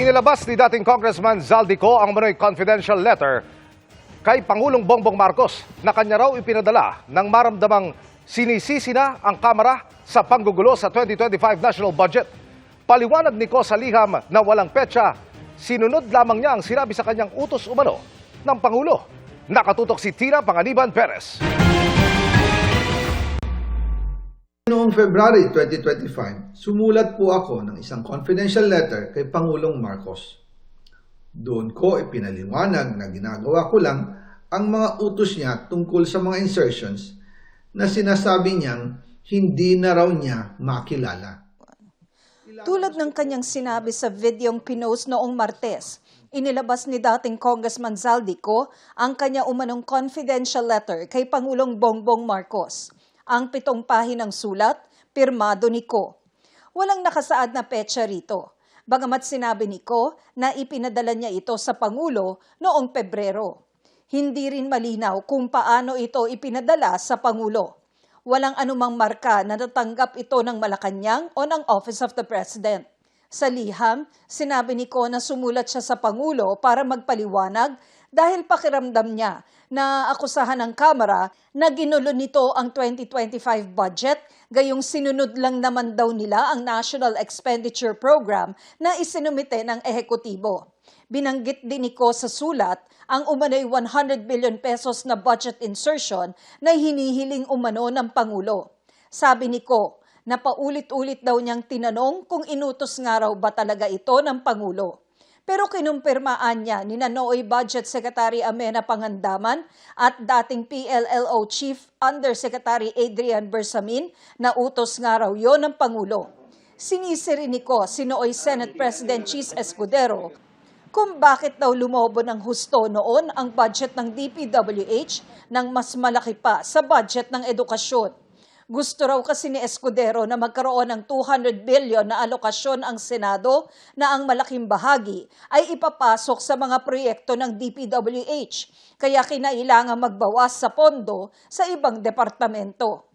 Inilabas ni dating Congressman Zaldico ang manoy confidential letter kay Pangulong Bongbong Marcos na kanya raw ipinadala ng maramdamang sinisisi na ang Kamara sa panggugulo sa 2025 national budget. Paliwanag ni Ko sa liham na walang petsa, sinunod lamang niya ang sinabi sa kanyang utos umano ng Pangulo. Nakatutok si Tina Panganiban Perez. Noong February 2025, sumulat po ako ng isang confidential letter kay Pangulong Marcos. Doon ko ipinaliwanag na ginagawa ko lang ang mga utos niya tungkol sa mga insertions na sinasabi niyang hindi na raw niya makilala. Tulad ng kanyang sinabi sa videong pinost noong Martes, inilabas ni dating Congressman Zaldico ang kanya umanong confidential letter kay Pangulong Bongbong Marcos. Ang pitong pahinang sulat, pirmado ni Ko. Walang nakasaad na petsa rito. Bagamat sinabi ni Ko na ipinadala niya ito sa Pangulo noong Pebrero. Hindi rin malinaw kung paano ito ipinadala sa Pangulo. Walang anumang marka na natanggap ito ng Malacanang o ng Office of the President. Sa liham, sinabi ni Ko na sumulat siya sa Pangulo para magpaliwanag dahil pakiramdam niya na akusahan ng Kamara na ginulo nito ang 2025 budget, gayong sinunod lang naman daw nila ang National Expenditure Program na isinumite ng ehekutibo. Binanggit din ni Ko sa sulat ang umano'y 100 billion pesos na budget insertion na hinihiling umano ng Pangulo. Sabi ni Ko, na paulit-ulit daw niyang tinanong kung inutos nga raw ba talaga ito ng Pangulo. Pero kinumpirmaan niya ni Nanoy Budget Secretary Amena Pangandaman at dating PLLO Chief Undersecretary Adrian Bersamin na utos nga raw yon ng Pangulo. Sinisiri ni ko si Nooy Senate President Cheese Escudero kung bakit daw lumobo ng husto noon ang budget ng DPWH nang mas malaki pa sa budget ng edukasyon. Gusto raw kasi ni Escudero na magkaroon ng 200 billion na alokasyon ang Senado na ang malaking bahagi ay ipapasok sa mga proyekto ng DPWH, kaya kinailangan magbawas sa pondo sa ibang departamento.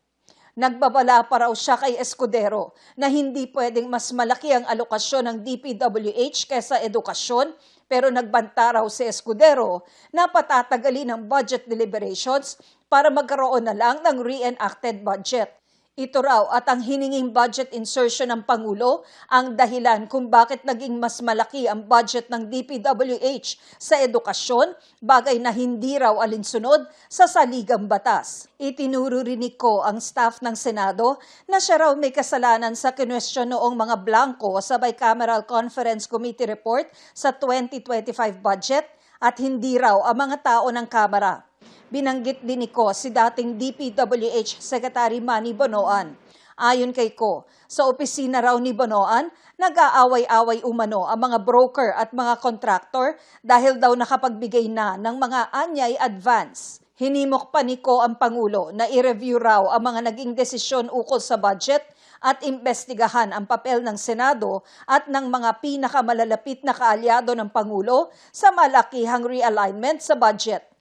Nagbabala pa raw siya kay Escudero na hindi pwedeng mas malaki ang alokasyon ng DPWH kaysa edukasyon pero nagbanta raw si Escudero na patatagalin ang budget deliberations para magkaroon na lang ng reenacted budget. Ito raw at ang hininging budget insertion ng Pangulo ang dahilan kung bakit naging mas malaki ang budget ng DPWH sa edukasyon, bagay na hindi raw alinsunod sa saligang batas. Itinuro rin ni Ko ang staff ng Senado na siya raw may kasalanan sa kinwestiyon noong mga blanco sa Bicameral Conference Committee report sa 2025 budget at hindi raw ang mga tao ng Kamara. Binanggit din ni Ko si dating DPWH Secretary Manny Bonoan. Ayon kay Ko, sa opisina raw ni Bonoan, nag-aaway-away umano ang mga broker at mga contractor dahil daw nakapagbigay na ng mga anyay advance. Hinimok pa ni Ko ang Pangulo na i-review raw ang mga naging desisyon ukol sa budget at imbestigahan ang papel ng Senado at ng mga pinakamalalapit na kaalyado ng Pangulo sa malakihang realignment sa budget.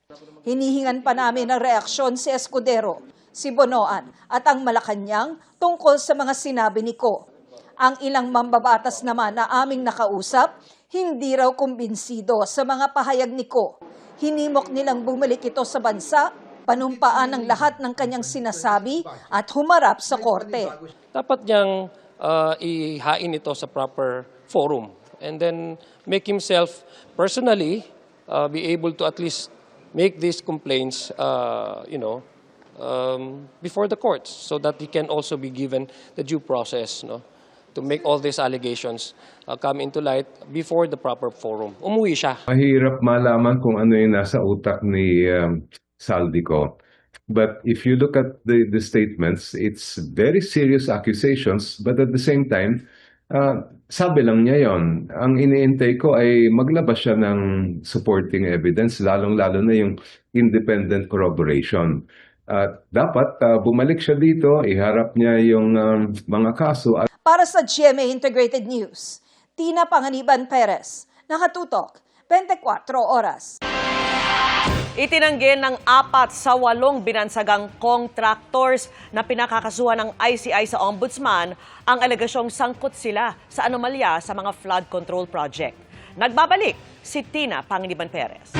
Hinihingan pa namin ng reaksyon si Escudero, si Bonoan at ang Malacanang tungkol sa mga sinabi ni Ko. Ang ilang mambabatas naman na aming nakausap, hindi raw kumbinsido sa mga pahayag ni Ko. Hinimok nilang bumalik ito sa bansa, panumpaan ang lahat ng kanyang sinasabi at humarap sa korte. dapat niyang uh, ihain ito sa proper forum and then make himself personally uh, be able to at least make these complaints, uh, you know, um, before the courts so that he can also be given the due process, no, to make all these allegations uh, come into light before the proper forum. Umuwi siya. Mahirap malaman kung ano yung nasa utak ni um, Saldico. But if you look at the, the statements, it's very serious accusations, but at the same time, uh, sabi lang niya yon. Ang iniintay ko ay maglabas siya ng supporting evidence, lalong-lalo na yung independent corroboration. At dapat uh, bumalik siya dito, iharap niya yung um, mga kaso at Para sa GMA Integrated News, Tina Panganiban Perez, nakatutok, 24 oras. Itinanggi ng apat sa walong binansagang contractors na pinakakasuhan ng ICI sa Ombudsman ang alegasyong sangkot sila sa anomalya sa mga flood control project. Nagbabalik si Tina Pangiliban Perez.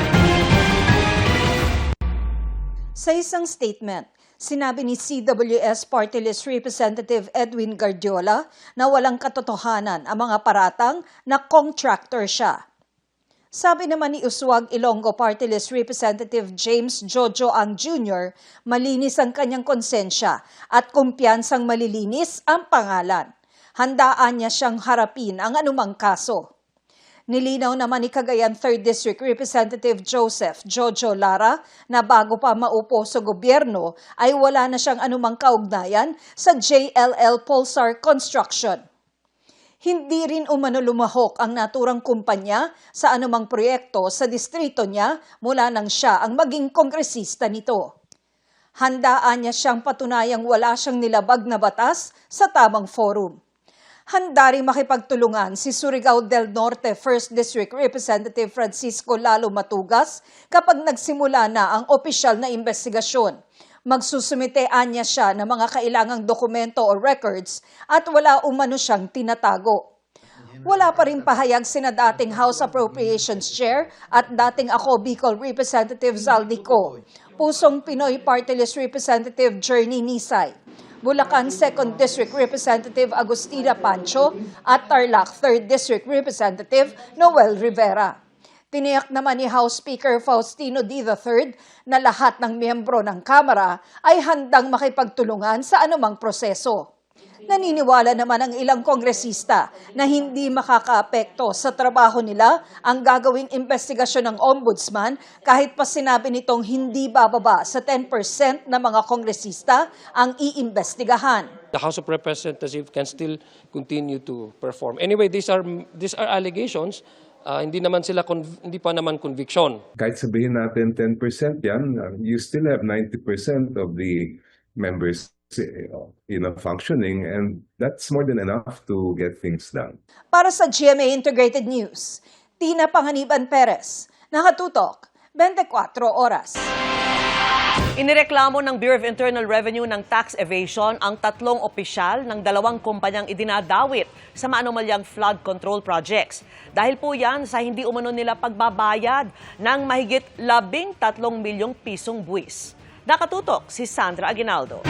Sa isang statement, sinabi ni CWS Party List Representative Edwin Guardiola na walang katotohanan ang mga paratang na contractor siya. Sabi naman ni Uswag Ilonggo Party List Representative James Jojo Ang Jr., malinis ang kanyang konsensya at kumpiyansang malilinis ang pangalan. Handaan niya siyang harapin ang anumang kaso. Nilinaw naman ni Cagayan 3rd District Representative Joseph Jojo Lara na bago pa maupo sa gobyerno ay wala na siyang anumang kaugnayan sa JLL Pulsar Construction. Hindi rin umano lumahok ang naturang kumpanya sa anumang proyekto sa distrito niya mula nang siya ang maging kongresista nito. Handaan niya siyang patunayang wala siyang nilabag na batas sa tamang forum. Handa rin makipagtulungan si Surigao del Norte 1st District Representative Francisco Lalo Matugas kapag nagsimula na ang opisyal na investigasyon. Magsusumitean niya siya ng mga kailangang dokumento o records at wala umano siyang tinatago. Wala pa rin pahayag sina dating House Appropriations Chair at dating ako Bicol Representative Zaldico, Pusong Pinoy Party List Representative Journey Nisay, Bulacan 2nd District Representative Agustina Pancho at Tarlac 3rd District Representative Noel Rivera. Tiniyak naman ni House Speaker Faustino D. III na lahat ng miyembro ng Kamara ay handang makipagtulungan sa anumang proseso. Naniniwala naman ang ilang kongresista na hindi makakaapekto sa trabaho nila ang gagawing investigasyon ng ombudsman kahit pa sinabi nitong hindi bababa sa 10% na mga kongresista ang iimbestigahan. The House of Representatives can still continue to perform. Anyway, these are these are allegations. Uh, hindi naman sila conv- hindi pa naman conviction. Kahit sabihin natin 10% yan, uh, you still have 90% of the members eh, you know, functioning and that's more than enough to get things done. Para sa GMA Integrated News, Tina Panganiban Perez, nakatutok 24 oras. Inireklamo ng Bureau of Internal Revenue ng tax evasion ang tatlong opisyal ng dalawang kumpanyang idinadawit sa maanumalyang flood control projects. Dahil po yan sa hindi umano nila pagbabayad ng mahigit labing tatlong milyong pisong buwis. Nakatutok si Sandra Aguinaldo.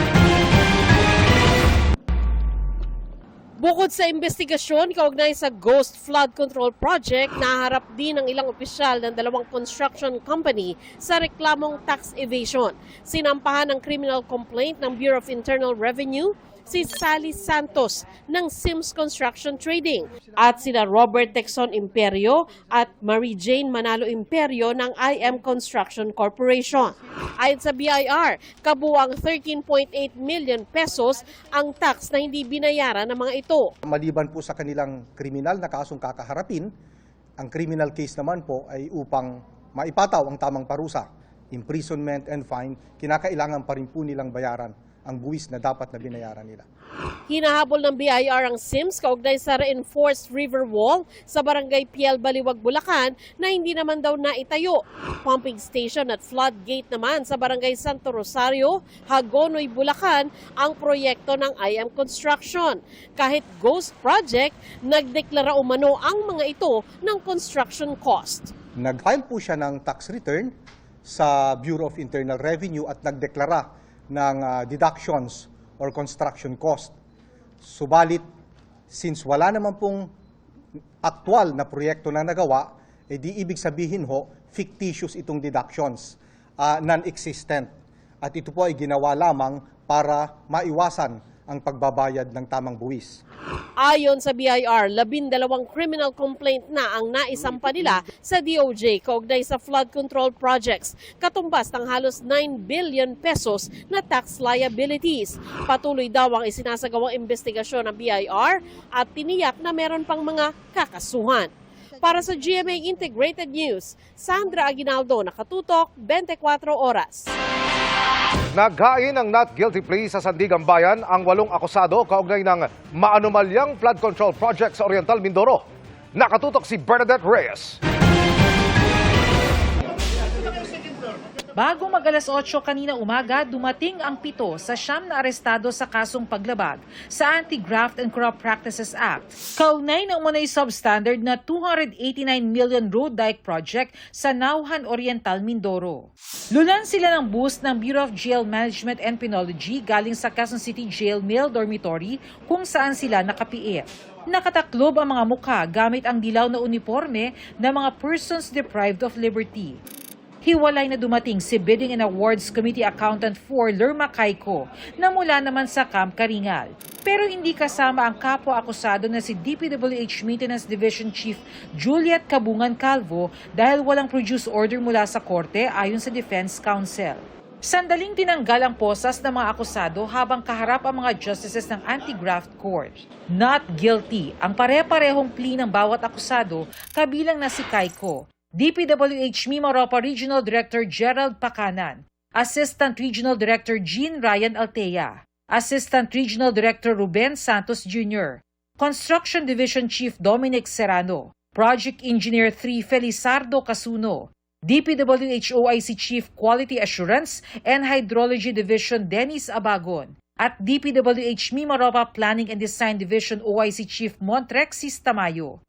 Bukod sa investigasyon kaugnay sa Ghost Flood Control Project, naharap din ng ilang opisyal ng dalawang construction company sa reklamong tax evasion. Sinampahan ng criminal complaint ng Bureau of Internal Revenue si Sally Santos ng Sims Construction Trading at sina Robert Texon Imperio at Marie Jane Manalo Imperio ng IM Construction Corporation. Ayon sa BIR, kabuang 13.8 million pesos ang tax na hindi binayaran ng mga ito. Maliban po sa kanilang kriminal na kasong kakaharapin, ang criminal case naman po ay upang maipataw ang tamang parusa, imprisonment and fine, kinakailangan pa rin po nilang bayaran ang buwis na dapat na binayaran nila. Hinahabol ng BIR ang SIMS kaugnay sa reinforced river wall sa barangay Piel Baliwag, Bulacan na hindi naman daw naitayo. Pumping station at floodgate naman sa barangay Santo Rosario, Hagonoy, Bulacan ang proyekto ng IM Construction. Kahit ghost project, nagdeklara umano ang mga ito ng construction cost. Nag-file po siya ng tax return sa Bureau of Internal Revenue at nagdeklara ng ah, deductions or construction cost. Subalit, since wala naman pong aktual na proyekto na nagawa, eh di ibig sabihin ho, fictitious itong deductions, ah, non-existent. At ito po ay ginawa lamang para maiwasan ang pagbabayad ng tamang buwis. Ayon sa BIR, labindalawang criminal complaint na ang naisampa nila sa DOJ kaugnay sa flood control projects, katumbas ng halos 9 billion pesos na tax liabilities. Patuloy daw ang isinasagawang investigasyon ng BIR at tiniyak na meron pang mga kakasuhan. Para sa GMA Integrated News, Sandra Aguinaldo, nakatutok 24 oras. Naghain ng not guilty plea sa Sandigan Bayan ang walong akusado kaugnay ng maanumalyang flood control project sa Oriental Mindoro. Nakatutok si Bernadette Reyes. Bago mag alas 8 kanina umaga, dumating ang pito sa siyam na arestado sa kasong paglabag sa Anti-Graft and Corrupt Practices Act. Kaunay ng umunay substandard na 289 million road dike project sa Nauhan Oriental, Mindoro. Lulan sila ng bus ng Bureau of Jail Management and Penology galing sa Quezon City Jail Male Dormitory kung saan sila nakapiit. Nakataklob ang mga mukha gamit ang dilaw na uniforme ng mga persons deprived of liberty. Hiwalay na dumating si Bidding and Awards Committee Accountant for Lerma Kaiko na mula naman sa Camp Karingal. Pero hindi kasama ang kapwa-akusado na si DPWH Maintenance Division Chief Juliet Kabungan Calvo dahil walang produce order mula sa korte ayon sa Defense Counsel. Sandaling tinanggal ang posas ng mga akusado habang kaharap ang mga justices ng Anti-Graft Court. Not guilty ang pare-parehong plea ng bawat akusado kabilang na si Kaiko. DPWH Mimaropa Regional Director Gerald Pakanan, Assistant Regional Director Jean Ryan Altea, Assistant Regional Director Ruben Santos Jr., Construction Division Chief Dominic Serrano, Project Engineer 3 Felizardo Casuno, DPWH OIC Chief Quality Assurance and Hydrology Division Dennis Abagon, at DPWH Mimaropa Planning and Design Division OIC Chief Montrexis Tamayo.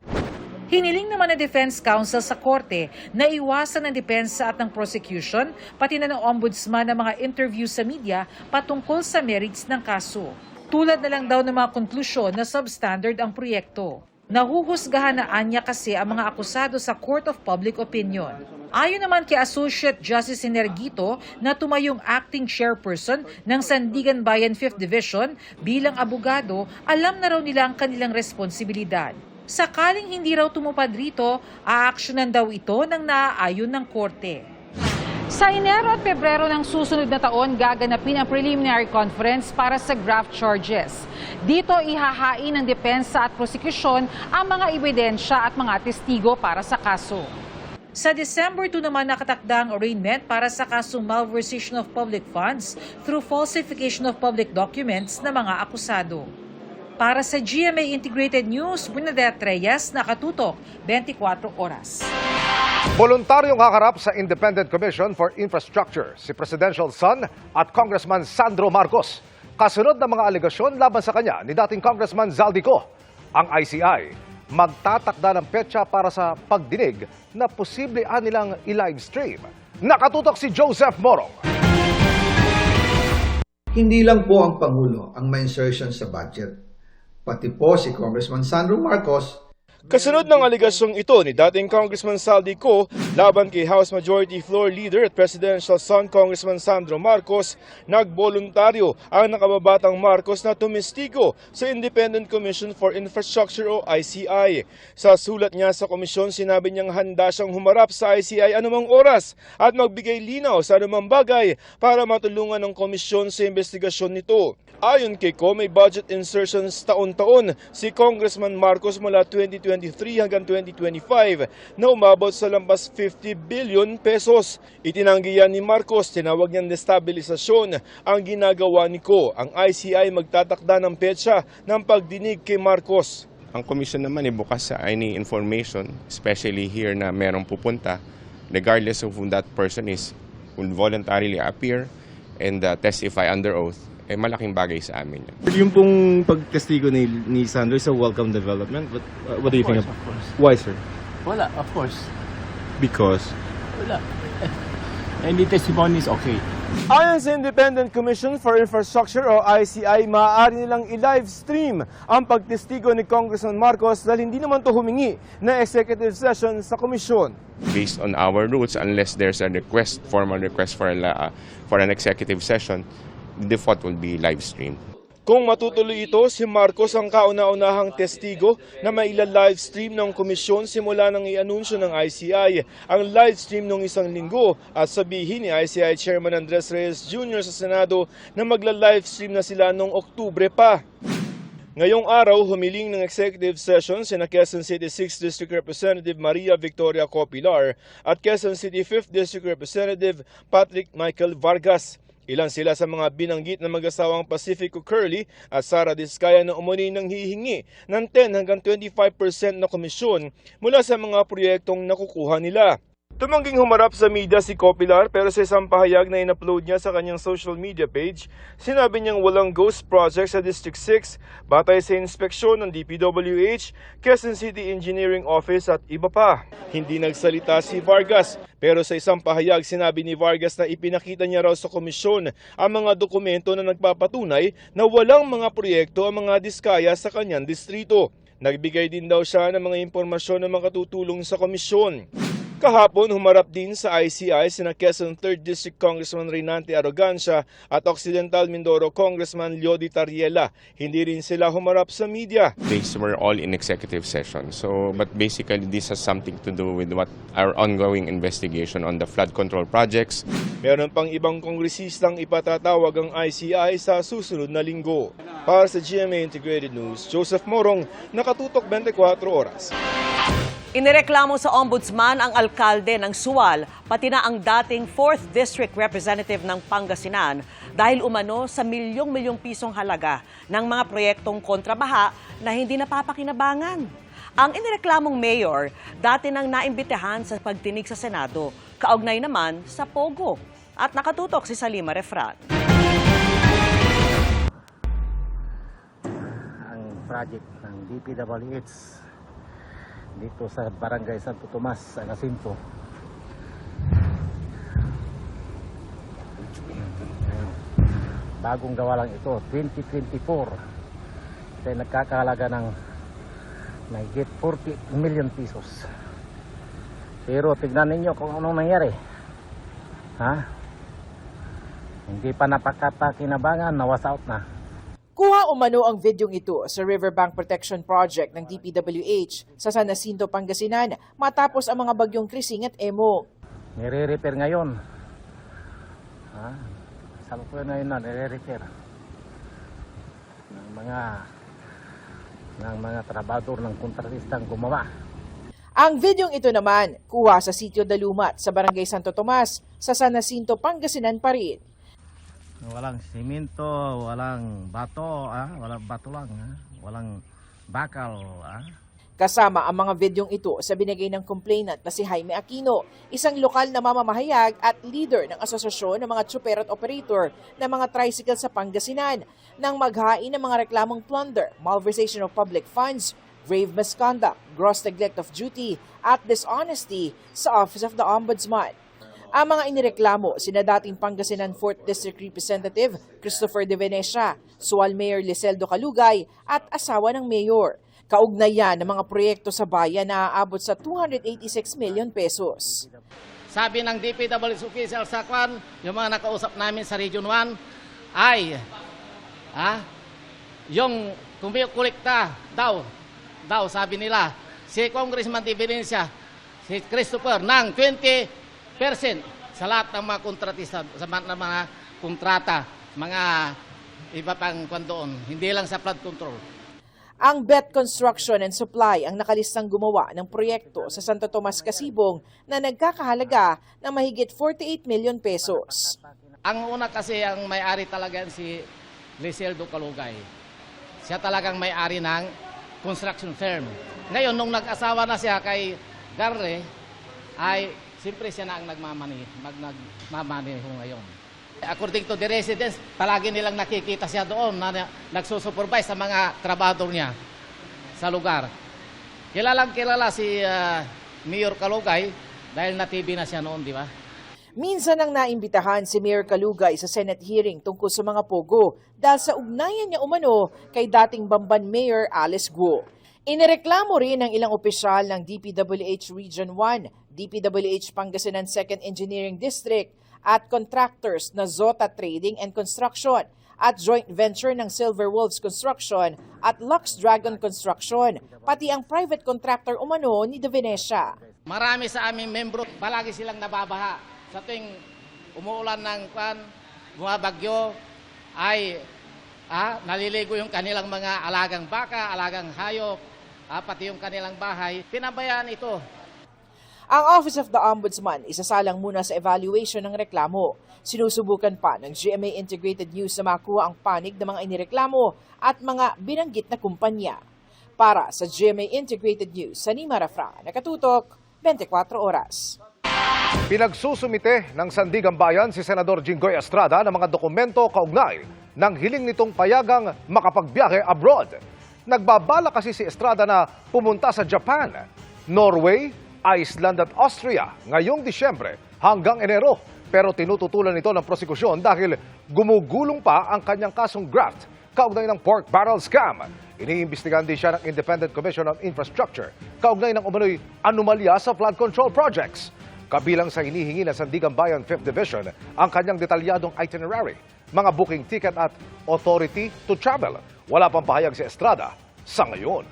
Hiniling naman ng Defense Counsel sa korte na iwasan ng depensa at ng prosecution, pati na ng ombudsman ng mga interview sa media patungkol sa merits ng kaso. Tulad na lang daw ng mga konklusyon na substandard ang proyekto. Nahuhusgahan na anya kasi ang mga akusado sa Court of Public Opinion. Ayon naman kay Associate Justice Energito na tumayong acting chairperson ng Sandigan Bayan 5th Division bilang abogado, alam na raw nila ang kanilang responsibilidad. Sakaling hindi raw tumupad rito, aaksyonan daw ito ng naaayon ng korte. Sa Enero at Pebrero ng susunod na taon, gaganapin ang preliminary conference para sa graft charges. Dito ihahain ng depensa at prosekusyon ang mga ebidensya at mga testigo para sa kaso. Sa December 2 naman nakatakda ang arraignment para sa kasong malversation of public funds through falsification of public documents ng mga akusado. Para sa GMA Integrated News, Bernadette Reyes, nakatutok 24 oras. Voluntaryong hakarap sa Independent Commission for Infrastructure si Presidential son at Congressman Sandro Marcos. Kasunod ng mga alegasyon laban sa kanya ni dating Congressman Zaldico, ang ICI magtatakda ng petsa para sa pagdinig na posible anilang i-live stream. Nakatutok si Joseph Morong. Hindi lang po ang Pangulo ang may insertion sa budget. Pati po si Congressman Sandro Marcos Kasunod ng aligasyong ito ni dating Congressman Saldi Co laban kay House Majority Floor Leader at Presidential son Congressman Sandro Marcos, nagboluntaryo ang nakababatang Marcos na tumistigo sa Independent Commission for Infrastructure o ICI. Sa sulat niya sa komisyon, sinabi niyang handa siyang humarap sa ICI anumang oras at magbigay linaw sa anumang bagay para matulungan ng komisyon sa investigasyon nito. Ayon kay Co, may budget insertions taon-taon si Congressman Marcos mula 2023 hanggang 2025 na umabot sa lampas 50 billion pesos. Itinanggi yan ni Marcos, tinawag niyang destabilisasyon ang ginagawa ni Co. Ang ICI magtatakda ng petsa ng pagdinig kay Marcos. Ang commission naman ay bukas sa any information, especially here na merong pupunta, regardless of who that person is, will voluntarily appear and uh, testify under oath, eh malaking bagay sa amin. Yung pong pagkastigo ni, ni Sandro is a welcome development. What, uh, what do you think? Of, Why, sir? Wala, of course. Because? Wala. Any testimony is okay. Ayon sa Independent Commission for Infrastructure o ICI, maaari nilang i-live stream ang pagtestigo ni Congressman Marcos dahil hindi naman to humingi na executive session sa komisyon. Based on our rules, unless there's a request, formal request for, a, uh, for an executive session, default will be live streamed. Kung matutuloy ito, si Marcos ang kauna-unahang testigo na may live stream ng komisyon simula nang i-anunsyo ng ICI ang live stream ng isang linggo at sabihin ni ICI Chairman Andres Reyes Jr. sa Senado na magla-live stream na sila noong Oktubre pa. Ngayong araw, humiling ng executive session sina Quezon City 6th District Representative Maria Victoria Copilar at Quezon City 5th District Representative Patrick Michael Vargas. Ilan sila sa mga binanggit na mag-asawang Pacifico Curly at Sara Diskaya na umuni ng hihingi ng 10 hanggang 25% na komisyon mula sa mga proyektong nakukuha nila. Tumangging humarap sa media si Copilar pero sa isang pahayag na in-upload niya sa kanyang social media page, sinabi niyang walang ghost project sa District 6 batay sa inspeksyon ng DPWH, Quezon City Engineering Office at iba pa. Hindi nagsalita si Vargas pero sa isang pahayag sinabi ni Vargas na ipinakita niya raw sa komisyon ang mga dokumento na nagpapatunay na walang mga proyekto ang mga diskaya sa kanyang distrito. Nagbigay din daw siya ng mga impormasyon na makatutulong sa komisyon. Kahapon, humarap din sa ICI sina Quezon 3rd District Congressman Reynante Arrogancia at Occidental Mindoro Congressman Leody Tariela. Hindi rin sila humarap sa media. These were all in executive session. So, but basically, this has something to do with what our ongoing investigation on the flood control projects. Meron pang ibang kongresistang ipatatawag ang ICI sa susunod na linggo. Para sa GMA Integrated News, Joseph Morong, Nakatutok 24 Oras. Inireklamo sa ombudsman ang alkalde ng Suwal, pati na ang dating 4th District Representative ng Pangasinan dahil umano sa milyong-milyong pisong halaga ng mga proyektong kontrabaha na hindi napapakinabangan. Ang inireklamong mayor, dati nang naimbitahan sa pagtinig sa Senado, kaugnay naman sa Pogo. At nakatutok si Salima Refrat. Ang project ng DPWH dito sa Barangay Santo Tomas, Agasimpo. Ayan. Bagong gawa lang ito, 2024. Kaya nagkakahalaga ng mahigit 40 million pesos. Pero tignan ninyo kung anong nangyari. Ha? Hindi pa napakapakinabangan, nawas out na. Kuha umano ang videong ito sa Riverbank Protection Project ng DPWH sa San Jacinto, Pangasinan matapos ang mga bagyong Krising at Emo. Nire-repair ngayon. Ha? Salukuyan ngayon na, nire-repair. Ng mga ng mga trabador ng kontratistang gumawa. Ang videong ito naman, kuha sa sitio Dalumat sa Barangay Santo Tomas sa San Jacinto, Pangasinan pa rin. Walang simento, walang bato, ah, walang bato lang, ah. walang bakal. Ah. Kasama ang mga videong ito sa binigay ng complainant na si Jaime Aquino, isang lokal na mamamahayag at leader ng asosasyon ng mga tsuper at operator ng mga tricycle sa Pangasinan nang maghain ng mga reklamong plunder, malversation of public funds, grave misconduct, gross neglect of duty at dishonesty sa Office of the Ombudsman. Ang mga inireklamo sina dating Pangasinan 4th District Representative Christopher De Venecia, Sual Mayor Liseldo Calugay at asawa ng mayor. Kaugnayan ng mga proyekto sa bayan na aabot sa 286 million pesos. Sabi ng DPWH official sa Kwan, yung mga nakausap namin sa Region 1, ay, ah, yung kumikolekta daw, daw sabi nila, si Congressman Divinencia, si Christopher, ng 20% sa lahat ng mga kontratista, sa mga, ng mga kontrata, mga iba pang kwan doon, hindi lang sa flood control. Ang Bet Construction and Supply ang nakalistang gumawa ng proyekto sa Santo Tomas, Casibong na nagkakahalaga ng mahigit 48 million pesos. Ang una kasi ang may-ari talaga si Liseldo Calugay. Siya talagang may-ari ng construction firm. Ngayon, nung nag-asawa na siya kay Garre, ay siyempre siya na ang nagmamani, mag, nagmamaneho ngayon. According to the residents, palagi nilang nakikita siya doon na na- nagsusupervise sa mga trabador niya sa lugar. Kilalang kilala si ah, Mayor Calugay dahil na-TV na siya noon, di ba? Minsan nang naimbitahan si Mayor Kalugay sa Senate hearing tungkol sa mga pogo dahil sa ugnayan niya umano kay dating Bamban Mayor Alice Guo. Inireklamo rin ng ilang opisyal ng DPWH Region 1, DPWH Pangasinan 2nd Engineering District at contractors na Zota Trading and Construction at joint venture ng Silver Wolves Construction at Lux Dragon Construction, pati ang private contractor umano ni De Venecia. Marami sa aming membro, palagi silang nababaha. Sa tuwing umuulan ng kwan, bumabagyo, ay ah, naliligo yung kanilang mga alagang baka, alagang hayop, ah, pati yung kanilang bahay. Pinabayaan ito. Ang Office of the Ombudsman isasalang muna sa evaluation ng reklamo. Sinusubukan pa ng GMA Integrated News na makuha ang panig ng mga inireklamo at mga binanggit na kumpanya. Para sa GMA Integrated News, sa Nima Rafra, nakatutok 24 oras. Pinagsusumite ng Sandigan Bayan si Senador Jinggoy Estrada ng mga dokumento kaugnay ng hiling nitong payagang makapagbiyahe abroad. Nagbabala kasi si Estrada na pumunta sa Japan, Norway, Iceland at Austria ngayong Disyembre hanggang Enero. Pero tinututulan ito ng prosekusyon dahil gumugulong pa ang kanyang kasong graft kaugnay ng pork barrel scam. Iniimbestigahan din siya ng Independent Commission on Infrastructure kaugnay ng umano'y anomalya sa flood control projects. Kabilang sa hinihingi ng Sandigan Bayan 5th Division ang kanyang detalyadong itinerary, mga booking ticket at authority to travel. Wala pang pahayag si Estrada sa ngayon.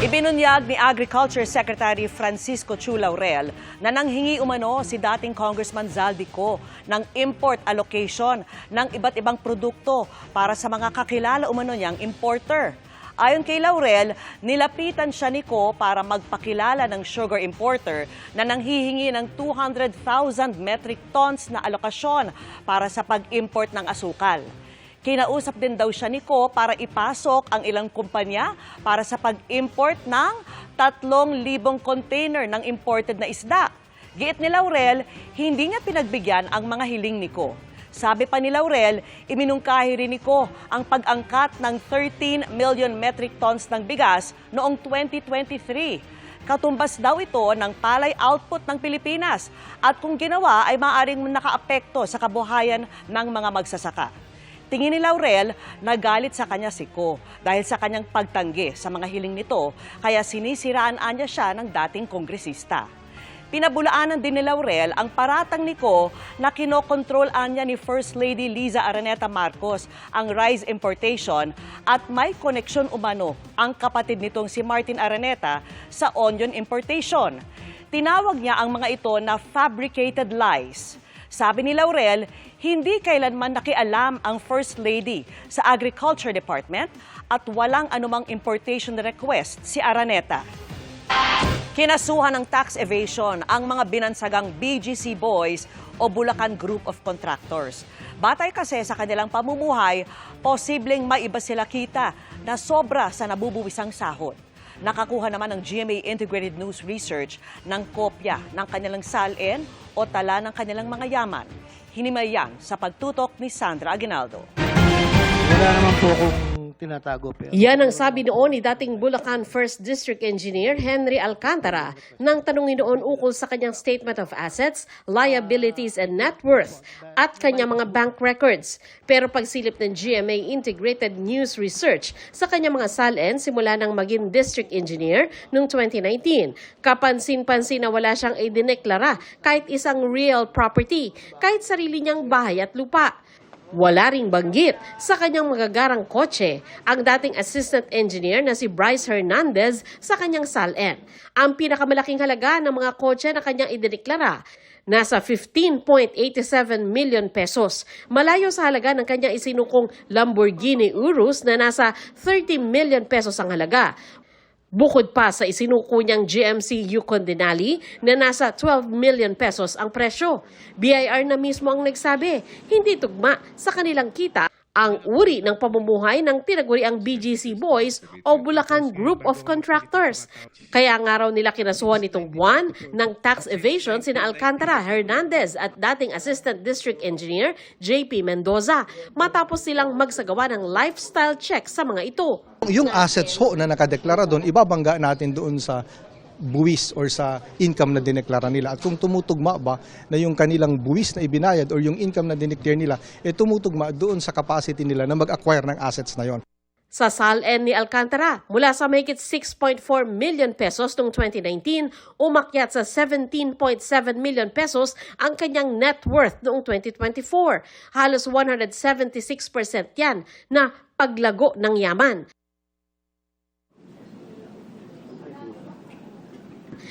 Ibinunyag ni Agriculture Secretary Francisco Chu Laurel na nanghingi umano si dating Congressman Zaldico ng import allocation ng iba't ibang produkto para sa mga kakilala umano niyang importer. Ayon kay Laurel, nilapitan siya ni Ko para magpakilala ng sugar importer na nanghihingi ng 200,000 metric tons na alokasyon para sa pag-import ng asukal. Kinausap din daw siya ni Ko para ipasok ang ilang kumpanya para sa pag-import ng 3,000 container ng imported na isda. Giit ni Laurel, hindi niya pinagbigyan ang mga hiling ni Ko. Sabi pa ni Laurel, iminungkahi rin ni Ko ang pag-angkat ng 13 million metric tons ng bigas noong 2023. Katumbas daw ito ng palay output ng Pilipinas at kung ginawa ay maaaring nakaapekto sa kabuhayan ng mga magsasaka. Tingin ni Laurel, nagalit sa kanya si Ko dahil sa kanyang pagtanggi sa mga hiling nito kaya sinisiraan anya siya ng dating kongresista. Pinabulaanan din ni Laurel ang paratang ni Ko na kinokontrol anya ni First Lady Liza Araneta Marcos ang rice importation at may koneksyon umano ang kapatid nitong si Martin Araneta sa onion importation. Tinawag niya ang mga ito na fabricated lies. Sabi ni Laurel, hindi kailanman nakialam ang First Lady sa Agriculture Department at walang anumang importation request si Araneta. Kinasuhan ng tax evasion ang mga binansagang BGC Boys o Bulacan Group of Contractors. Batay kasi sa kanilang pamumuhay, posibleng maiba sila kita na sobra sa nabubuwisang sahod. Nakakuha naman ng GMA Integrated News Research ng kopya ng kanilang salin o tala ng kanilang mga yaman. Hinimay yan sa pagtutok ni Sandra Aguinaldo. Wala naman po akong tinatago. Pero Yan ang sabi noon ni dating Bulacan 1st District Engineer Henry Alcantara nang tanungin noon ukol sa kanyang Statement of Assets, Liabilities and Net Worth at kanyang mga bank records. Pero pagsilip ng GMA Integrated News Research sa kanyang mga salin simula nang maging District Engineer noong 2019, kapansin-pansin na wala siyang idineklara kahit isang real property, kahit sarili niyang bahay at lupa. Wala ring banggit sa kanyang magagarang kotse ang dating assistant engineer na si Bryce Hernandez sa kanyang SALN. Ang pinakamalaking halaga ng mga kotse na kanyang idineklara nasa 15.87 million pesos. Malayo sa halaga ng kanyang isinukong Lamborghini Urus na nasa 30 million pesos ang halaga. Bukod pa sa isinuko niyang GMC Yukon Denali na nasa 12 million pesos ang presyo. BIR na mismo ang nagsabi, hindi tugma sa kanilang kita ang uri ng pamumuhay ng tinaguri ang BGC Boys o Bulacan Group of Contractors. Kaya nga raw nila kinasuhan itong buwan ng tax evasion sina Alcantara Hernandez at dating Assistant District Engineer JP Mendoza matapos silang magsagawa ng lifestyle check sa mga ito. Yung assets ho na nakadeklara doon, ibabangga natin doon sa buwis or sa income na dineklara nila. At kung tumutugma ba na yung kanilang buwis na ibinayad or yung income na dineclare nila, eh tumutugma doon sa capacity nila na mag-acquire ng assets na yon. Sa SALN ni Alcantara, mula sa mahigit 6.4 million pesos noong 2019, umakyat sa 17.7 million pesos ang kanyang net worth noong 2024. Halos 176% yan na paglago ng yaman.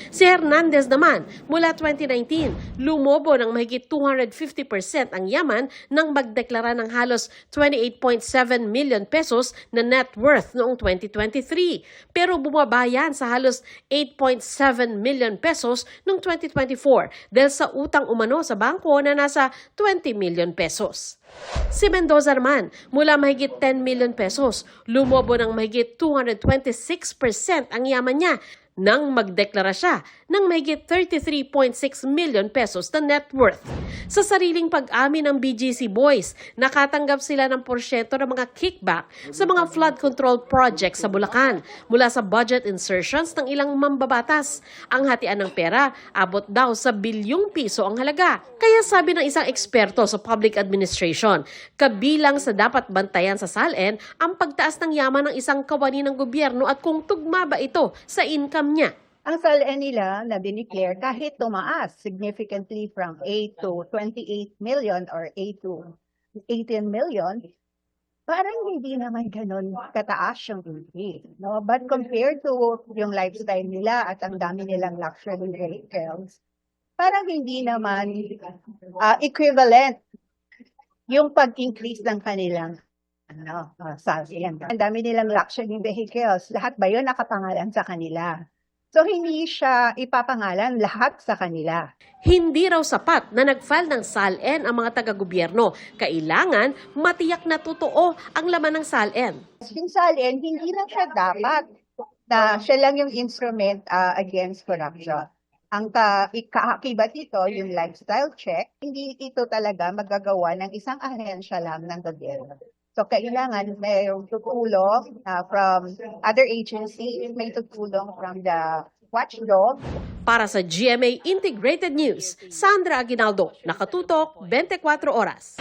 Si Hernandez naman, mula 2019, lumobo ng mahigit 250% ang yaman nang magdeklara ng halos 28.7 million pesos na net worth noong 2023. Pero bumaba yan sa halos 8.7 million pesos noong 2024 dahil sa utang umano sa bangko na nasa 20 million pesos. Si Mendoza naman, mula mahigit 10 million pesos, lumobo ng mahigit 226% ang yaman niya nang magdeklara siya ng mahigit 33.6 million pesos na net worth. Sa sariling pag-amin ng BGC Boys, nakatanggap sila ng porsyento ng mga kickback sa mga flood control projects sa Bulacan mula sa budget insertions ng ilang mambabatas. Ang hatian ng pera abot daw sa bilyong piso ang halaga. Kaya sabi ng isang eksperto sa public administration, kabilang sa dapat bantayan sa SALN ang pagtaas ng yaman ng isang kawani ng gobyerno at kung tugma ba ito sa income niya. Ang SALN nila na dineclare kahit tumaas significantly from 8 to 28 million or 8 to 18 million, parang hindi naman ganun kataas yung increase. No? But compared to yung lifestyle nila at ang dami nilang luxury vehicles, parang hindi naman ah, equivalent yung pag-increase ng kanilang ano, uh, SALN. Ang dami nilang luxury vehicles. Lahat ba yun nakapangalan sa kanila? So, hindi siya ipapangalan lahat sa kanila. Hindi raw sapat na nag-file ng SALN ang mga taga-gobyerno. Kailangan matiyak na totoo ang laman ng SALN. Yung SALN, hindi lang siya dapat na siya lang yung instrument ah, against corruption. Ang ka kaakibat ito, yung lifestyle check, hindi ito talaga magagawa ng isang ahensya lang ng gobyerno. So, kailangan mayroong tutulong ah, from other agencies, may tutulong from the watchdog, Para sa GMA Integrated News, Sandra Aguinaldo, Nakatutok, 24 Oras.